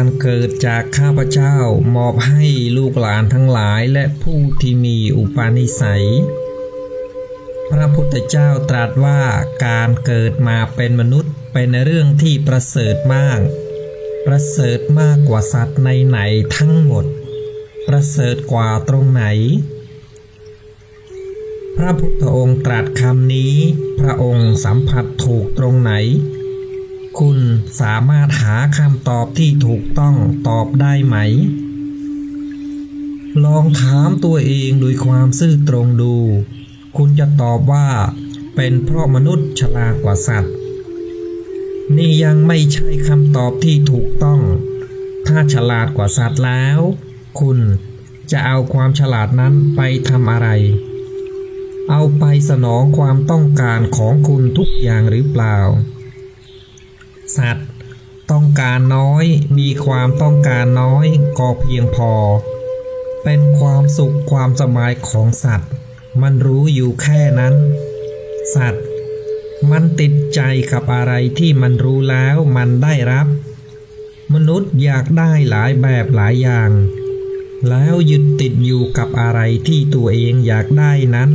วันเกิดจากข้าพเจ้ามอบให้ลูกหลานทั้งหลายและผู้ที่มีอุปนิสัย พระพุทธเจ้าตรัสว่าการเกิดมาเป็นมนุษย์เป็นเรื่องที่ประเสริฐมาก ประเสริฐมากกว่าสัตว์ในไหนทั้งหมด ประเสริฐกว่าตรงไหน พระพุทธองค์ตรัสคำนี้ พระองค์สัมผัสถูกตรงไหน คุณสามารถหาคำตอบที่ถูกต้องตอบได้ไหม ลองถามตัวเองด้วยความซื่อตรงดู คุณจะตอบว่า เป็นเพราะมนุษย์ฉลาดกว่าสัตว์ นี่ยังไม่ใช่คำตอบที่ถูกต้อง ถ้าฉลาดกว่าสัตว์แล้ว คุณจะเอาความฉลาดนั้นไปทำอะไร เอาไปสนองความต้องการของคุณทุกอย่างหรือเปล่า สัตว์ ต้องการน้อย มีความต้องการน้อยก็เพียงพอ เป็นความสุขความสบายของสัตว์ มันรู้อยู่แค่นั้น สัตว์ มันติดใจกับอะไรที่มันรู้แล้วมันได้รับ มนุษย์อยากได้หลายแบบหลายอย่าง แล้วยึดติดอยู่กับอะไรที่ตัวเองอยากได้นั้น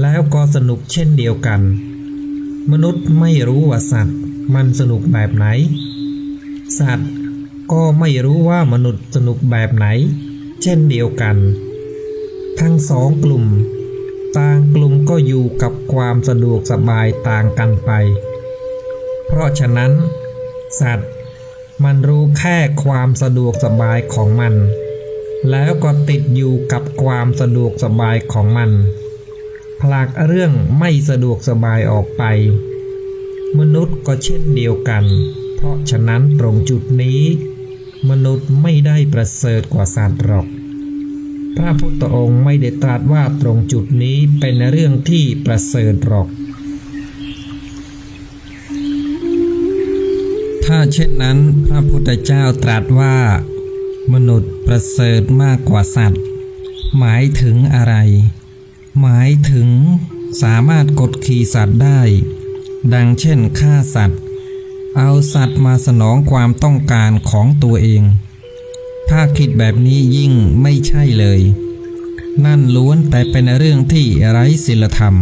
แล้วก็สนุกเช่นเดียวกัน มนุษย์ไม่รู้ว่าสัตว์ มันสนุกแบบไหน สัตว์ก็ไม่รู้ว่ามนุษย์สนุกแบบไหน เช่นเดียวกัน ทั้งสองกลุ่ม ต่างกลุ่มก็อยู่กับความสะดวกสบายต่างกันไป เพราะฉะนั้น สัตว์มันรู้แค่ความสะดวกสบายของมัน แล้วก็ติดอยู่กับความสะดวกสบายของมัน ผลักเรื่องไม่สะดวกสบายออกไป มนุษย์ก็เช่นเดียวกัน เพราะฉะนั้นตรงจุดนี้ มนุษย์ไม่ได้ประเสริฐกว่าสัตว์หรอก พระพุทธองค์ไม่ได้ตรัสว่าตรงจุดนี้เป็นเรื่องที่ประเสริฐหรอก ถ้าเช่นนั้นพระพุทธเจ้าตรัสว่า มนุษย์ประเสริฐมากกว่าสัตว์ หมายถึงอะไร หมายถึงสามารถกดขี่สัตว์ได้ ดังเช่นฆ่าสัตว์ เอาสัตว์มาสนองความต้องการของตัวเอง ถ้าคิดแบบนี้ยิ่งไม่ใช่เลย นั่นล้วนแต่เป็นเรื่องที่ไร้ศีลธรรม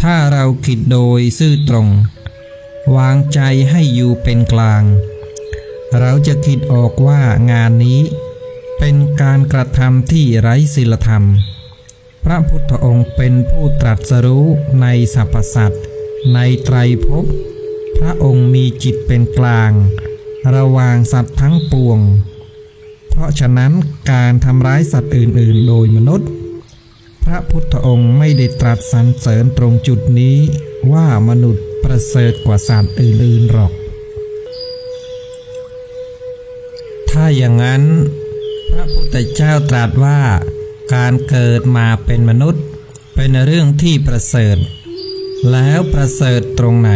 ถ้าเราคิดโดยซื่อตรง วางใจให้อยู่เป็นกลาง เราจะคิดออกว่างานนี้เป็นการกระทำที่ไร้ศีลธรรม พระพุทธองค์เป็นผู้ตรัสรู้ในสรรพสัตว์ ในไตรภพ พระองค์มีจิตเป็นกลาง ระหว่างสัตว์ทั้งปวง เพราะฉะนั้นการทำร้ายสัตว์อื่นๆ โดยมนุษย์ พระพุทธองค์ไม่ได้ตรัสสรรเสริญตรงจุดนี้ว่ามนุษย์ประเสริฐกว่าสัตว์อื่นๆหรอก ถ้าอย่างนั้น พระพุทธเจ้าตรัสว่า การเกิดมาเป็นมนุษย์ เป็นเรื่องที่ประเสริฐ แล้วประเสริฐตรงไหน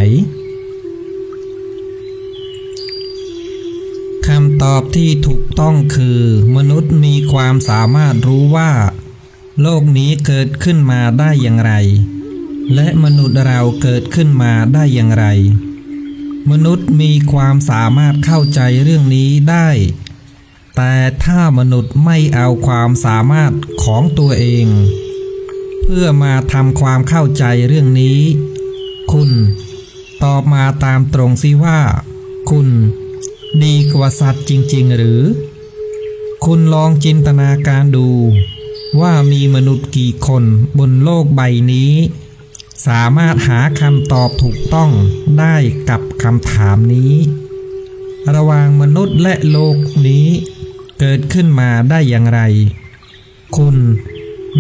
คำตอบที่ถูกต้องคือ มนุษย์มีความสามารถรู้ว่า โลกนี้เกิดขึ้นมาได้อย่างไร และมนุษย์เราเกิดขึ้นมาได้อย่างไร มนุษย์มีความสามารถเข้าใจเรื่องนี้ได้ แต่ถ้ามนุษย์ไม่เอาความสามารถของตัวเอง เพื่อมาทำความเข้าใจเรื่องนี้ คุณ ตอบมาตามตรงสิว่า คุณ ดีกว่าสัตว์จริง ๆ หรือ คุณลองจินตนาการดู ว่ามีมนุษย์กี่คนบนโลกใบนี้ สามารถหาคำตอบถูกต้องได้กับคำถามนี้ ระหว่างมนุษย์และโลกนี้ เกิดขึ้นมาได้อย่างไร คุณ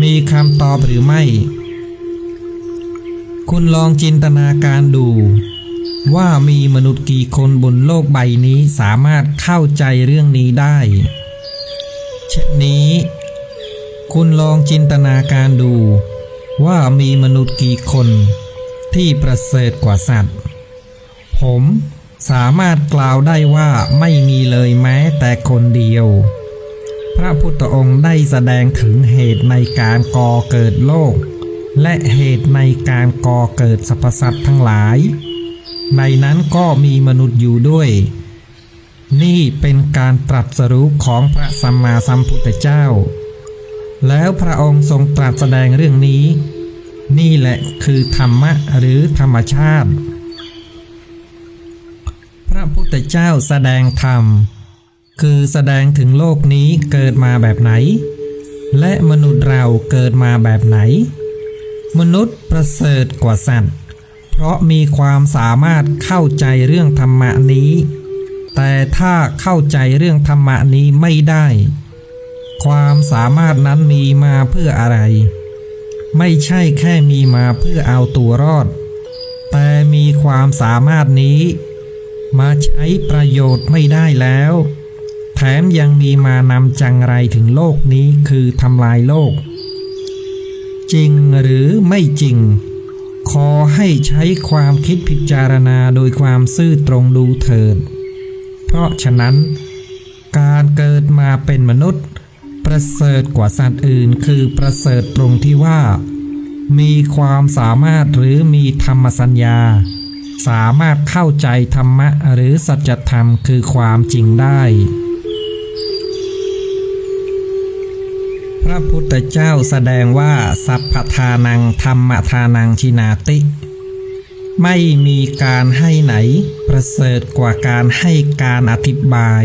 มีคำตอบหรือไม่ คุณลองจินตนาการดู ว่ามีมนุษย์กี่คนบนโลกใบนี้สามารถเข้าใจเรื่องนี้ได้ เช่นนี้ คุณลองจินตนาการดู ว่ามีมนุษย์กี่คน ที่ประเสริฐกว่าสัตว์ ผมสามารถกล่าวได้ว่าไม่มีเลยแม้แต่คนเดียว พระพุทธองค์ได้แสดงถึงเหตุในการก่อเกิดโลก และเหตุในการก่อเกิดสรรพสัตว์ทั้งหลาย ในนั้นก็มีมนุษย์อยู่ด้วย นี่เป็นการตรัสรู้ของพระสัมมาสัมพุทธเจ้า แล้วพระองค์ทรงตรัสแสดงเรื่องนี้ นี่แหละคือธรรมะหรือธรรมชาติ พระพุทธเจ้าแสดงธรรม คือแสดงถึงโลกนี้เกิดมาแบบไหน และมนุษย์เราเกิดมาแบบไหน มนุษย์ประเสริฐกว่าสัตว์ เพราะมีความสามารถเข้าใจเรื่องธรรมะนี้ แต่ถ้าเข้าใจเรื่องธรรมะนี้ไม่ได้ ความสามารถนั้นมีมาเพื่ออะไร ไม่ใช่แค่มีมาเพื่อเอาตัวรอด แต่มีความสามารถนี้ มาใช้ประโยชน์ไม่ได้แล้ว มยังมีมานำจังไรถึงโลกนี้คือทำลายโลก จริงหรือไม่จริง ขอให้ใช้ความคิดพิจารณาโดยความซื่อตรงดูเถิด เพราะฉะนั้น การเกิดมาเป็นมนุษย์ ประเสริฐกว่าสัตว์อื่น คือประเสริฐตรงที่ว่า มีความสามารถหรือมีธรรมสัญญาสามารถเข้าใจธรรมะหรือสัจธรรมคือความจริงได้ พระพุทธเจ้าแสดงว่า สัพพทานังธรรมทานังชินาติ ไม่มีการให้ไหน ประเสริฐกว่าการให้การอธิบาย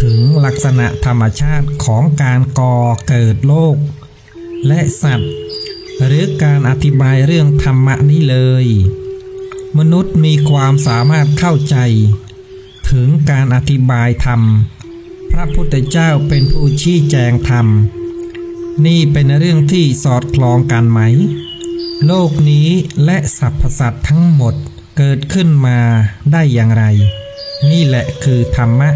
ถึงลักษณะธรรมชาติของการก่อเกิดโลก และสัตว์ หรือการอธิบายเรื่องธรรมะนี้เลย มนุษย์มีความสามารถเข้าใจ ถึงการอธิบายธรรม พระพุทธเจ้าเป็นผู้ชี้แจงธรรม นี่เป็นเรื่องที่สอดคล้องกันไหม โลกนี้และสรรพสัตว์ทั้งหมดเกิดขึ้นมาได้อย่างไร นี่แหละคือธรรมะ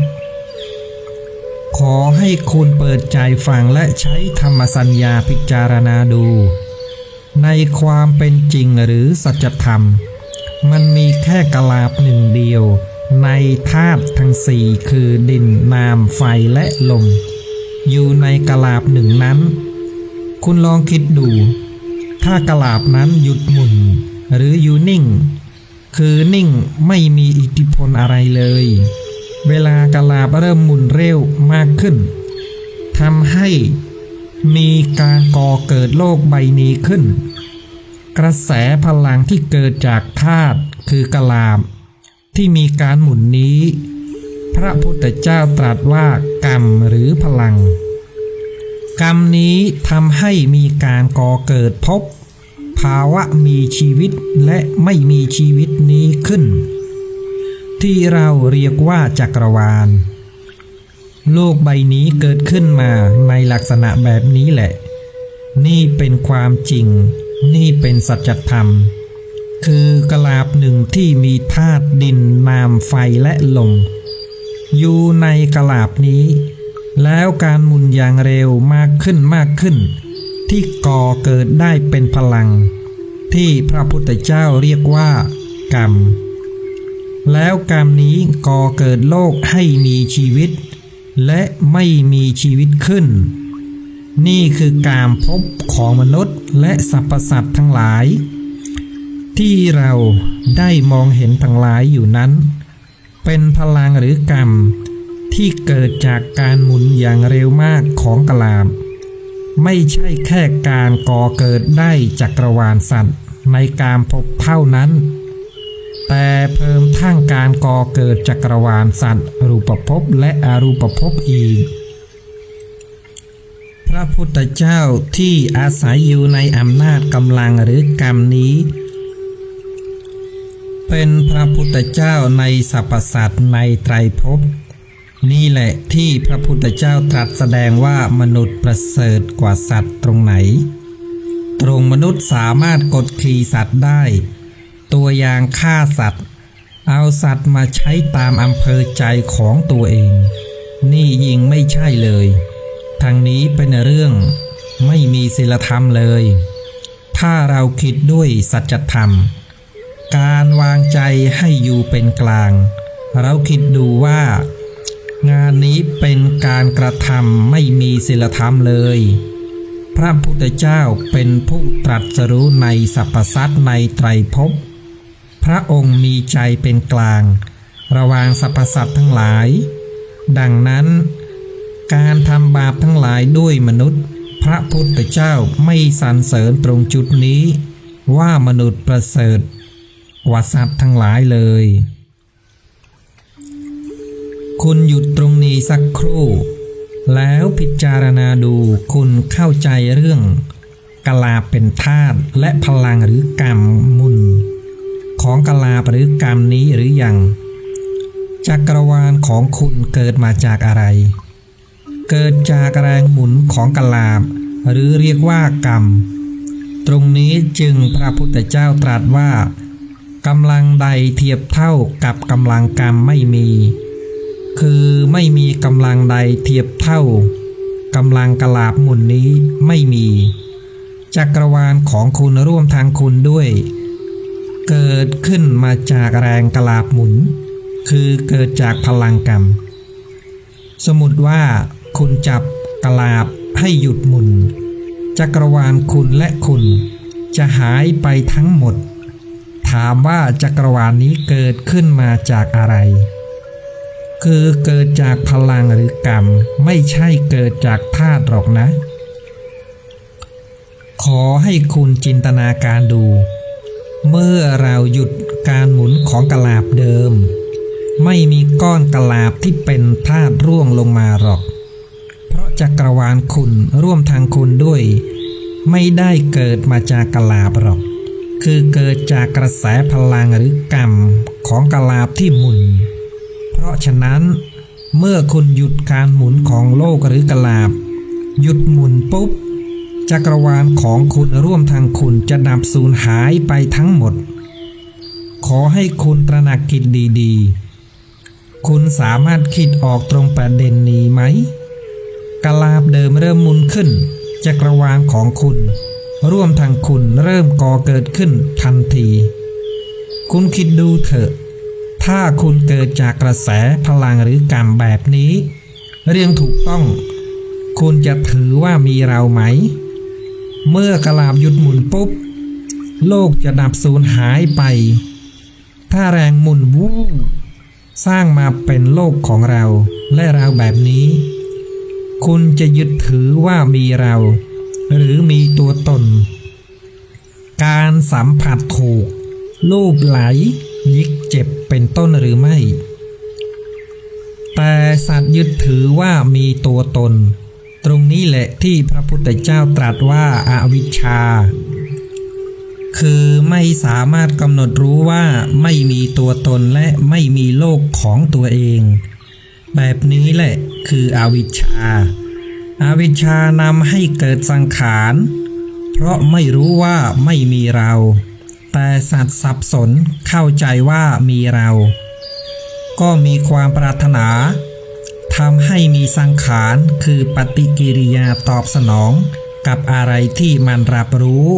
ขอให้คุณเปิดใจฟังและใช้ธรรมสัญญาพิจารณาดู ในความเป็นจริงหรือสัจธรรม มันมีแค่กลาบหนึ่งเดียว ในธาตุทั้งสี่คือดินน้ำไฟและลม อยู่ในกลาบหนึ่งนั้น คุณลองคิดดู ถ้ากลาบนั้นหยุดหมุน หรืออยู่นิ่ง คือนิ่งไม่มีอิทธิพลอะไรเลย เวลากลาบเริ่มหมุนเร็วมากขึ้นทำให้มีการก่อเกิดโลกใบนี้ขึ้น กระแสพลังที่เกิดจากธาตุคือกลาบ ที่มีการหมุนนี้ พระพุทธเจ้าตรัสว่ากรรมหรือพลัง กรรมนี้ทำให้มีการก่อเกิดพบ ภาวะมีชีวิตและไม่มีชีวิตนี้ขึ้น ที่เราเรียกว่าจักรวาล โลกใบนี้เกิดขึ้นมาในลักษณะแบบนี้แหละ นี่เป็นความจริง นี่เป็นสัจธรรม คือกลาบหนึ่งที่มีธาตุดินน้ำไฟและลมอยู่ในกลาบนี้ แล้วการหมุนอย่างเร็วมากขึ้นมากขึ้น ที่ก่อเกิดได้เป็นพลัง ที่พระพุทธเจ้าเรียกว่า กรรม แล้วกรรมนี้ก่อเกิดโลกให้มีชีวิต และไม่มีชีวิตขึ้น นี่คือการพบของมนุษย์และสรรพสัตว์ทั้งหลาย ที่เราได้มองเห็นทั้งหลายอยู่นั้น เป็นพลังหรือกรรม ที่เกิดจากการหมุนอย่างเร็วมากของกลาบ ไม่ใช่แค่การก่อเกิดได้จักรวาลสัตว์ในการพบเท่านั้น แต่เพิ่มทั้งการก่อเกิดจักรวาลสัตว์ รูปภพและอรูปภพอีก พระพุทธเจ้าที่อาศัยอยู่ในอำนาจกำลังหรือกรรมนี้เป็นพระพุทธเจ้าในสรรพสัตว์ในไตรภพ นี่แหละที่พระพุทธเจ้าตรัสแสดงว่ามนุษย์ประเสริฐกว่าสัตว์ตรงไหน ตรงมนุษย์สามารถกดขี่สัตว์ได้ ตัวอย่างฆ่าสัตว์ เอาสัตว์มาใช้ตามอำเภอใจของตัวเอง นี่ยิงไม่ใช่เลยทางนี้เป็นเรื่องไม่มีศีลธรรมเลย ถ้าเราคิดด้วยสัจธรรม การวางใจให้อยู่เป็นกลาง เราคิดดูว่า งานนี้เป็นการกระทำไม่มีศีลธรรมเลย พระพุทธเจ้าเป็นผู้ตรัสรู้ในสรรพสัตว์ในไตรภพ พระองค์มีใจเป็นกลาง ระหว่างสรรพสัตว์ทั้งหลาย ดังนั้น การทำบาปทั้งหลายด้วยมนุษย์ พระพุทธเจ้าไม่สรรเสริญตรงจุดนี้ ว่ามนุษย์ประเสริฐกว่าสัตว์ทั้งหลายเลย คุณหยุดตรงนี้สักครู่ แล้วพิจารณาดูคุณเข้าใจเรื่องกลาเป็นธาตุและพลังหรือกรรมมุน ของกลาหรือกรรมนี้หรือยัง จักรวาลของคุณเกิดมาจากอะไร เกิดจากแรงหมุนของกลาบ หรือเรียกว่ากรรม ตรงนี้จึงพระพุทธเจ้าตรัสว่ากำลังใดเทียบเท่ากับกำลังกรรมไม่มี คือไม่มีกำลังใดเทียบเท่ากำลังกลาบหมุนนี้ไม่มี จักรวาลของคุณร่วมทางคุณด้วย เกิดขึ้นมาจากแรงกลาบหมุน คือเกิดจากพลังกรรม สมมติว่าคุณจับกลาบให้หยุดหมุน จักรวาลคุณและคุณ จะหายไปทั้งหมด ถามว่าจักรวาลนี้เกิดขึ้นมาจากอะไร คือเกิดจากพลังหรือกรรม ไม่ใช่เกิดจากธาตุหรอกนะ ขอให้คุณจินตนาการดู เมื่อเราหยุดการหมุนของกลาบเดิม ไม่มีก้อนกลาบที่เป็นธาตุร่วงลงมาหรอก เพราะจักรวาลคุณร่วมทางคุณด้วย ไม่ได้เกิดมาจากกลาบหรอก คือเกิดจากกระแสพลังหรือกรรมของกลาบที่หมุน เพราะฉะนั้น เมื่อคุณหยุดการหมุนของโลกหรือกลาบ หยุดหมุนปุ๊บ จักรวาลของคุณร่วมทางคุณจะดับสูญหายไปทั้งหมด ขอให้คุณตระหนักคิดดีๆ คุณสามารถคิดออกตรงประเด็นนี้ไหมกลาบเดิมเริ่มหมุนขึ้น จักรวาลของคุณ ร่วมทางคุณเริ่มก่อเกิดขึ้นทันที คุณคิดดูเถอะ ถ้าคุณเกิดจากกระแสพลังหรือกรรมแบบนี้ เรื่องถูกต้อง คุณจะถือว่ามีเราไหม เมื่อกลาบหยุดหมุนปุ๊บ โลกจะดับสูญหายไป ถ้าแรงหมุนวูบสร้างมาเป็นโลกของเราและเราแบบนี้ คุณจะยึดถือว่ามีเรา หรือมีตัวตน การสัมผัสถูกรูปไหล ยิกเจ็บเป็นต้นหรือไม่ แต่สัตว์ยึดถือว่ามีตัวตน ตรงนี้แหละที่พระพุทธเจ้าตรัสว่าอาวิชชา คือไม่สามารถกำหนดรู้ว่าไม่มีตัวตนและไม่มีโลกของตัวเอง แบบนี้แหละคืออวิชชาอาวิชชานำให้เกิดสังขาร เพราะไม่รู้ว่าไม่มีเรา แต่สัตว์สับสนเข้าใจว่ามีเรา ก็มีความปรารถนาทำให้มีสังขารคือปฏิกิริยาตอบสนองกับอะไรที่มันรับรู้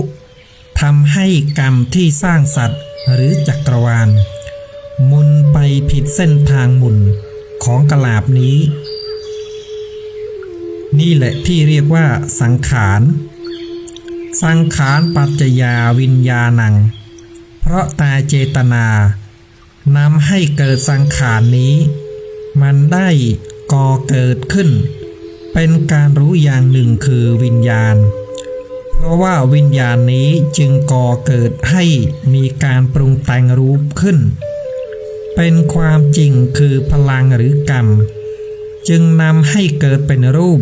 ทำให้กรรมที่สร้างสัตว์หรือจักรวาล มุนไปผิดเส้นทางหมุนของกลาบนี้ นี่แหละที่เรียกว่าสังขาร สังขารปัจจยาวิญญาณัง เพราะตาเจตนานำให้เกิดสังขารนี้ มันได้ก่อเกิดขึ้น เป็นการรู้อย่างหนึ่งคือวิญญาณ เพราะว่าวิญญาณนี้จึงก่อเกิดให้มีการปรุงแต่งรูปขึ้น เป็นความจริงคือพลังหรือกรรม จึงนำให้เกิดเป็นรูป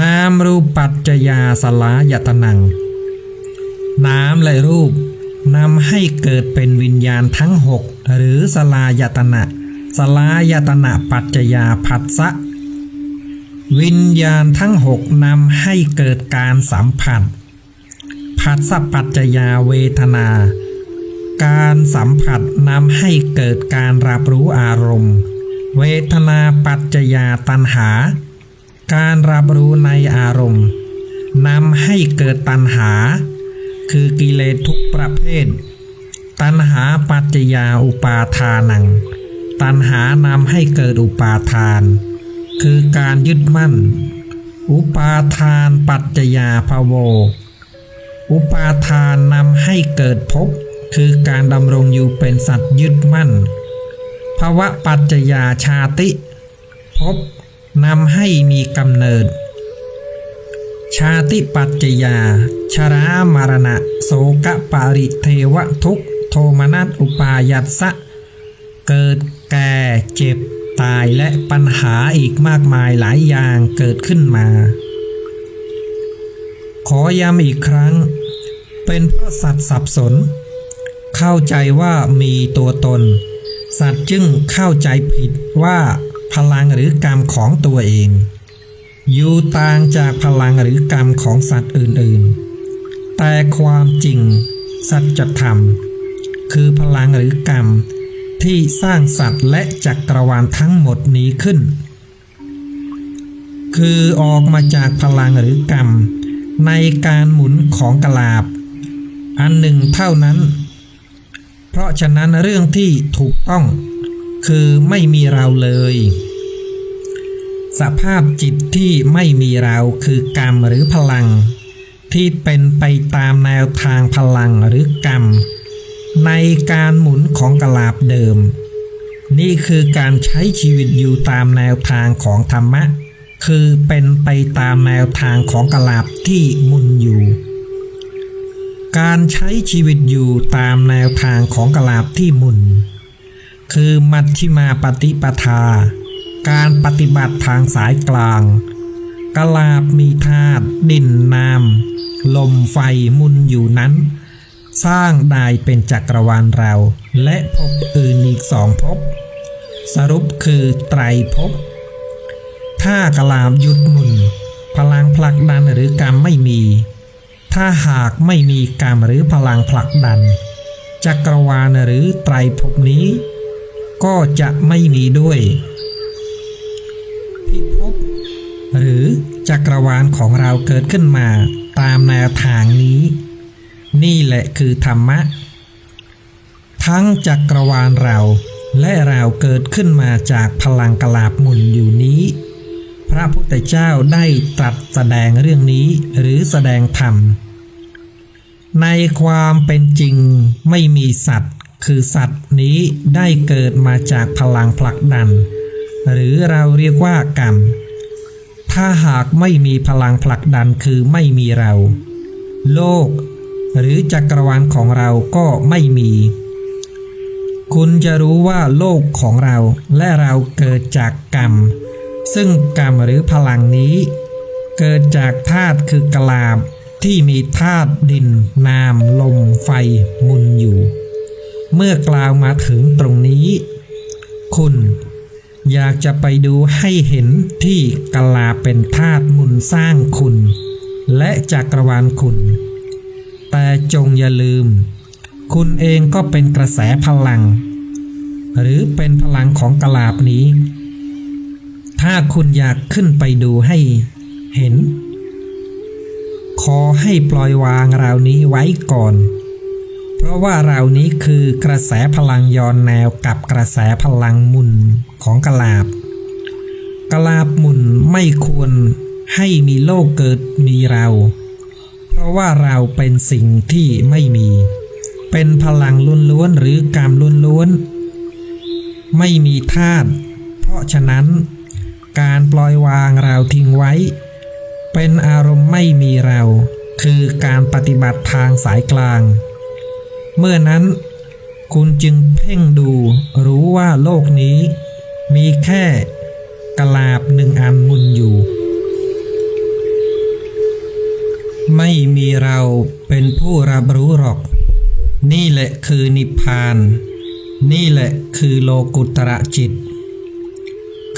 นามรูปปัจจยาสลายตนัง น้ำและรูป นำให้เกิดเป็นวิญญาณทั้งหกหรือสลายตนะสลายตนะปัจจยาผัสสะวิญญาณทั้งหกนำให้เกิดการสัมผัสผัสสะปัจจยาเวทนา การสัมผัสนำให้เกิดการรับรู้อารมณ์ เวทนาปัจจยาตัณหา การรับรู้ในอารมณ์นำให้เกิดตัณหา คือกิเลสทุกประเภท ตัณหาปัจจยาอุปาทานัง ตัณหานำให้เกิดอุปาทาน คือการยึดมั่น อุปาทานปัจจยาภโว อุปาทานนำให้เกิดภพคือการดำรงอยู่เป็นสัตว์ยึดมั่น ภวะปัจจยาชาติภพนำให้มีกำเนิด ชาติปัจจยา ชรามารณะ โสกปาริเทวทุกโทมนัสอุปายัสะ เกิดแก่เจ็บตายและปัญหาอีกมากมายหลายอย่างเกิดขึ้นมา ขอย้ำอีกครั้ง เป็นเพราะสัตว์สับสน เข้าใจว่ามีตัวตน สัตว์จึงเข้าใจผิดว่าพลังหรือกรรมของตัวเอง อยู่ต่างจากพลังหรือกรรมของสัตว์อื่นๆ แต่ความจริง สัจธรรม คือพลังหรือกรรม ที่สร้างสัตว์และจักรวาลทั้งหมดนี้ขึ้น คือออกมาจากพลังหรือกรรม ในการหมุนของกลาบ อันหนึ่งเท่านั้น เพราะฉะนั้นเรื่องที่ถูกต้อง คือไม่มีเราเลย สภาพจิตที่ไม่มีเราคือกรรมหรือพลัง ที่เป็นไปตามแนวทางพลังหรือกรรม ในการหมุนของกลาบเดิม นี่คือการใช้ชีวิตอยู่ตามแนวทางของธรรมะ คือเป็นไปตามแนวทางของกลาบที่มุนอยู่ การใช้ชีวิตอยู่ตามแนวทางของกลาบที่มุน คือมัชฌิมาปฏิปทา การปฏิบัติทางสายกลางกลาบมีธาตุดินน้ำลมไฟมุนอยู่นั้น สร้างได้เป็นจักรวาลเรา และภพอื่นอีกสองภพสรุปคือไตรภพถ้ากลาบหยุดมุน พลังผลักดันหรือกรรมไม่มี ถ้าหากไม่มีกรรมหรือพลังผลักดัน จักรวาลหรือไตรภพนี้ ก็จะไม่มีด้วย หรือจักรวาลของเราเกิดขึ้นมาตามแนวทางนี้ นี่แหละคือธรรมะ ทั้งจักรวาลเราและเราเกิดขึ้นมาจากพลังกลาบหมุนอยู่นี้ พระพุทธเจ้าได้ตรัสแสดงเรื่องนี้หรือแสดงธรรม ในความเป็นจริงไม่มีสัตว์ คือสัตว์นี้ได้เกิดมาจากพลังผลักดัน หรือเราเรียกว่ากรรม ถ้าหากไม่มีพลังผลักดันคือไม่มีเรา โลก หรือจักรวาลของเราก็ไม่มี คุณจะรู้ว่าโลกของเราและเราเกิดจากกรรม ซึ่งกรรมหรือพลังนี้ เกิดจากธาตุคือกลาบที่มีธาตุดิน น้ำลมไฟมุนอยู่ เมื่อกล่าวมาถึงตรงนี้ คุณ อยากจะไปดูให้เห็นที่กลาเป็นธาตุมุนสร้างคุณ และจักรวาลคุณ แต่จงอย่าลืม คุณเองก็เป็นกระแสพลัง หรือเป็นพลังของกลาบนี้ ถ้าคุณอยากขึ้นไปดูให้เห็น ขอให้ปล่อยวางราวนี้ไว้ก่อน เพราะว่าราวนี้คือกระแสพลังย้อนแนวกับกระแสพลังมุน ของกลาบ กลาบหมุนไม่ควรให้มีโลกเกิดมีเรา เพราะว่าเราเป็นสิ่งที่ไม่มี เป็นพลังล้วนๆหรือกรรมล้วนๆไม่มีธาตุเพราะฉะนั้น การปล่อยวางเราทิ้งไว้ เป็นอารมณ์ไม่มีเรา คือการปฏิบัติทางสายกลาง เมื่อนั้นคุณจึงเพ่งดูรู้ว่าโลกนี้ มีแค่กลาบหนึ่งอันมุนอยู่ ไม่มีเราเป็นผู้รับรู้หรอก นี่แหละคือนิพพาน นี่แหละคือโลกุตระจิต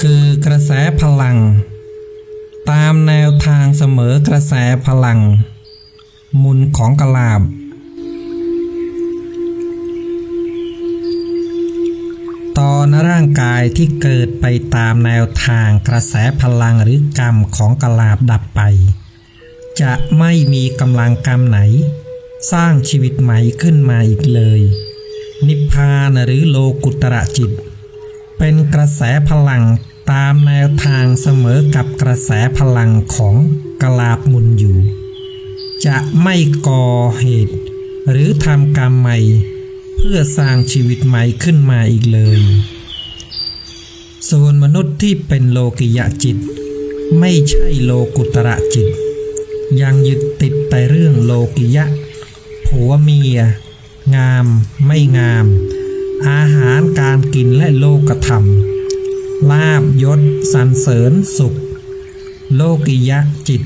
คือกระแสพลัง ตามแนวทางเสมอกระแสพลัง มุนของกลาบ ตอนร่างกายที่เกิดไปตามแนวทางกระแสพลังหรือกรรมของกลาบดับไป จะไม่มีกำลังกรรมไหน สร้างชีวิตใหม่ขึ้นมาอีกเลย นิพพานหรือโลกุตระจิต เป็นกระแสพลังตามแนวทางเสมอกับกระแสพลังของกลาบมุนอยู่ จะไม่ก่อเหตุ หรือทำกรรมใหม่ เพื่อสร้างชีวิตใหม่ขึ้นมาอีกเลย ส่วนมนุษย์ที่เป็นโลกิยะจิต ไม่ใช่โลกุตระจิต ยังยึดติดแต่เรื่องโลกิยะ ผัวเมีย งาม ไม่งาม อาหารการกินและโลกธรรม ลาบยศสรรเสริญสุข โลกิยะจิต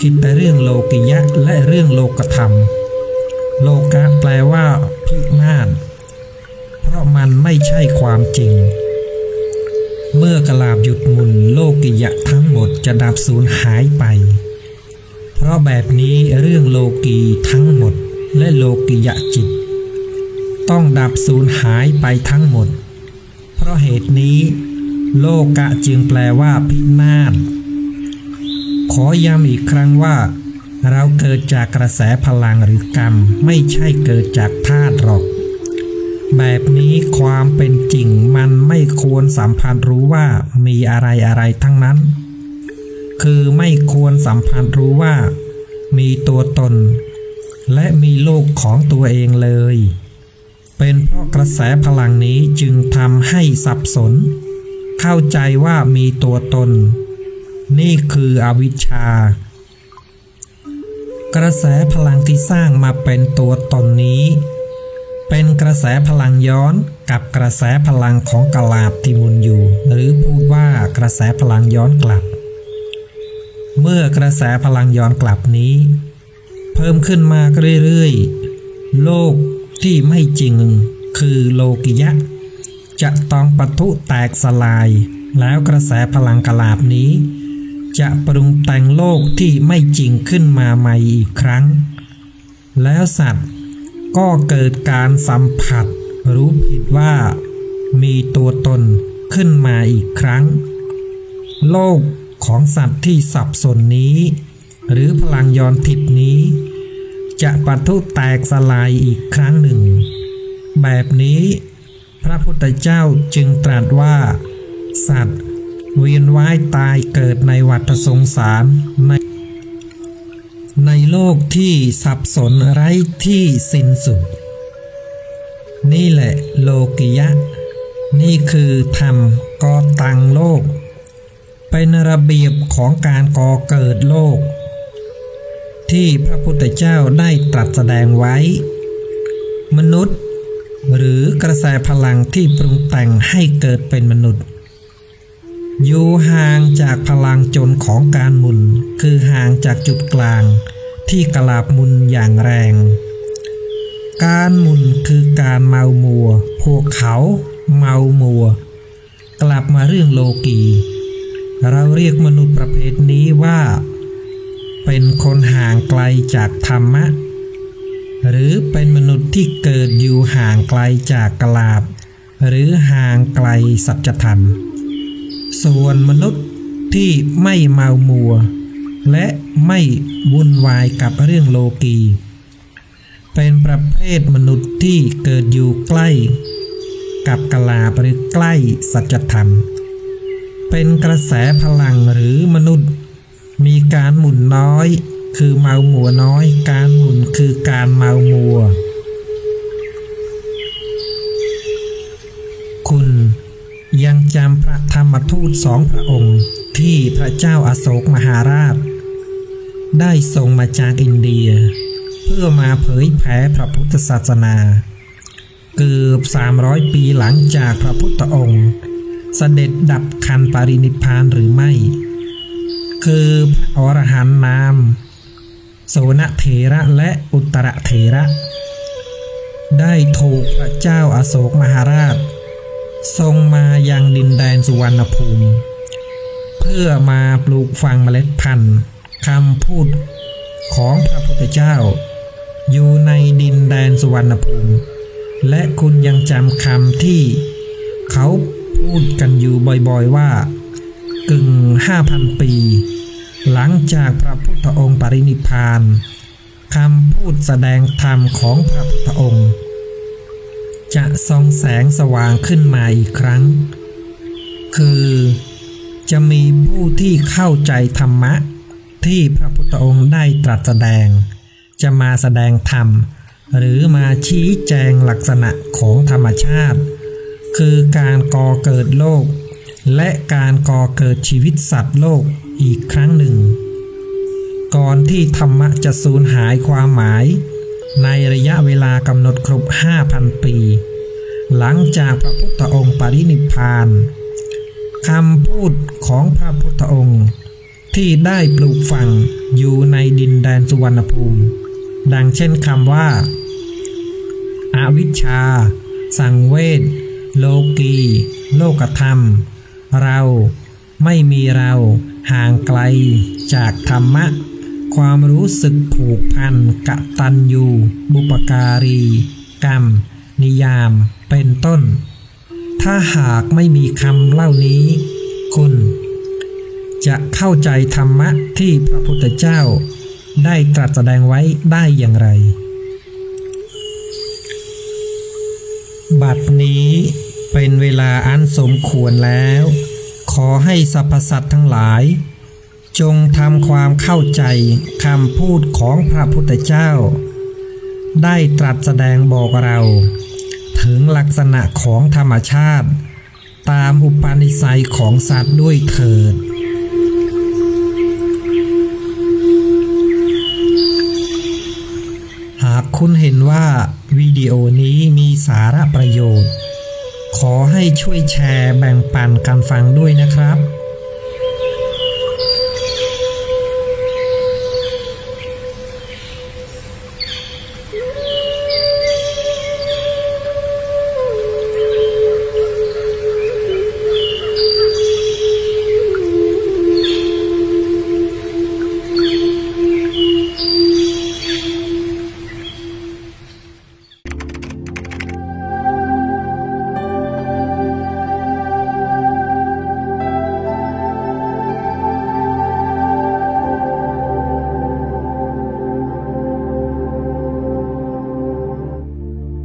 คิดแต่เรื่องโลกิยะและเรื่องโลกธรรม โลกะแปลว่าพินาศเพราะมันไม่ใช่ความจริง เมื่อกลาบหยุดมุนโลกิยะทั้งหมดจะดับสูญหายไป เพราะแบบนี้เรื่องโลกีทั้งหมดและโลกิยะจิต ต้องดับสูญหายไปทั้งหมด เพราะเหตุนี้ โลกะจึงแปลว่าพินาศขอย้ำอีกครั้งว่า เราเกิดจากกระแสพลังหรือกรรม ไม่ใช่เกิดจากธาตุหรอก แบบนี้ความเป็นจริงมันไม่ควรสัมพันธ์รู้ว่ามีอะไรอะไรทั้งนั้น คือไม่ควรสัมพันธ์รู้ว่า มีตัวตน และมีโลกของตัวเองเลย เป็นเพราะกระแสพลังนี้จึงทำให้สับสน เข้าใจว่ามีตัวตน นี่คืออวิชชา กระแสพลังที่สร้างมาเป็นตัวตนนี้ เป็นกระแสพลังย้อนกับกระแสพลังของกลาบที่หมุนอยู่ หรือพูดว่ากระแสพลังย้อนกลับ เมื่อกระแสพลังย้อนกลับนี้ เพิ่มขึ้นมาเรื่อยๆ โลกที่ไม่จริงคือโลกิยะ จะต้องปะทุแตกสลาย แล้วกระแสพลังกลาบนี้ จะปรุงแต่งโลกที่ไม่จริงขึ้นมาใหม่อีกครั้ง แล้วสัตว์ก็เกิดการสัมผัส รู้ผิดว่า มีตัวตนขึ้นมาอีกครั้ง โลกของสัตว์ที่สับสนนี้ หรือพลังยอนทิศนี้ จะปะทุแตกสลายอีกครั้งหนึ่ง แบบนี้ พระพุทธเจ้าจึงตรัสว่า สัตว์ เวียนว่ายตายเกิดในวัฏสงสารในในโลกที่สับสนไร้ที่สิ้นสุด นี่แหละโลกิยะ นี่คือธรรมก่อตั้งโลก เป็นระเบียบของการก่อเกิดโลก ที่พระพุทธเจ้าได้ตรัสแสดงไว้ มนุษย์ หรือกระแสพลังที่ปรุงแต่งให้เกิดเป็นมนุษย์ อยู่ห่างจากพลังจนของการหมุน คือห่างจากจุดกลาง ที่กลาบมุนอย่างแรง การหมุนคือการเมามัว พวกเขาเมามัว กลับมาเรื่องโลกี เราเรียกมนุษย์ประเภทนี้ว่า เป็นคนห่างไกลจากธรรมะ หรือเป็นมนุษย์ที่เกิดอยู่ห่างไกลจากกลาบ หรือห่างไกลสัจธรรม ส่วนมนุษย์ที่ไม่เมามัว และไม่วุ่นวายกับเรื่องโลกี เป็นประเภทมนุษย์ที่เกิดอยู่ใกล้ กับกลาหรือใกล้สัจธรรม เป็นกระแสพลังหรือมนุษย์ มีการหมุนน้อย คือเมามัวน้อย การหมุนคือการเมามัว จำพระธรรมทูตสองพระองค์ ที่พระเจ้าอาโศกมหาราช ได้ส่งมาจากอินเดีย เพื่อมาเผยแผ่พระพุทธศาสนาเกือบ 300 ปีหลังจากพระพุทธองค์ เสด็จดับคันปรินิพพานหรือไม่ คือพระอรหันต์นาม โสนเถระและอุตรเถระ ได้ถูกพระเจ้าอาโศกมหาราช ทรงมายังดินแดนสุวรรณภูมิ เพื่อมาปลูกฝังเมล็ดพันธุ์คำพูดของพระพุทธเจ้า อยู่ในดินแดนสุวรรณภูมิ และคุณยังจำคำที่เขาพูดกันอยู่บ่อยๆว่ากึ่งห้าพันปี หลังจากพระพุทธองค์ปรินิพพานคำพูดแสดงธรรมของพระพุทธองค์ จะส่องแสงสว่างขึ้นมาอีกครั้ง คือจะมีผู้ที่เข้าใจธรรมะ ที่พระพุทธองค์ได้ตรัสแสดง จะมาแสดงธรรม หรือมาชี้แจงลักษณะของธรรมชาติ คือการก่อเกิดโลก และการก่อเกิดชีวิตสัตว์โลกอีกครั้งหนึ่ง ก่อนที่ธรรมะจะสูญหายความหมาย ในระยะเวลากำหนดครบ 5,000 ปี หลังจากพระพุทธองค์ปรินิพานคำพูดของพระพุทธองค์ ที่ได้ปลูกฝังอยู่ในดินแดนสุวรรณภูมิ ดังเช่นคำว่าอาวิชชา สังเวช โลกี โลกธรรม เราไม่มีเราห่างไกลจากธรรมะ ความรู้สึกผูกพันกะตันยูบุปการี กรรม นิยาม เป็นต้น ถ้าหากไม่มีคำเล่านี้ คุณ จะเข้าใจธรรมะที่พระพุทธเจ้า ได้ตรัสแสดงไว้ได้อย่างไร บัดนี้เป็นเวลาอันสมควรแล้ว ขอให้สรรพสัตว์ทั้งหลาย จงทำความเข้าใจคำพูดของพระพุทธเจ้า ได้ตรัสแสดงบอกเรา ถึงลักษณะของธรรมชาติ ตามอุปนิสัยของสัตว์ด้วยเถิด หากคุณเห็นว่าวิดีโอนี้มีสาระประโยชน์ ขอให้ช่วยแชร์แบ่งปันกันฟังด้วยนะครับ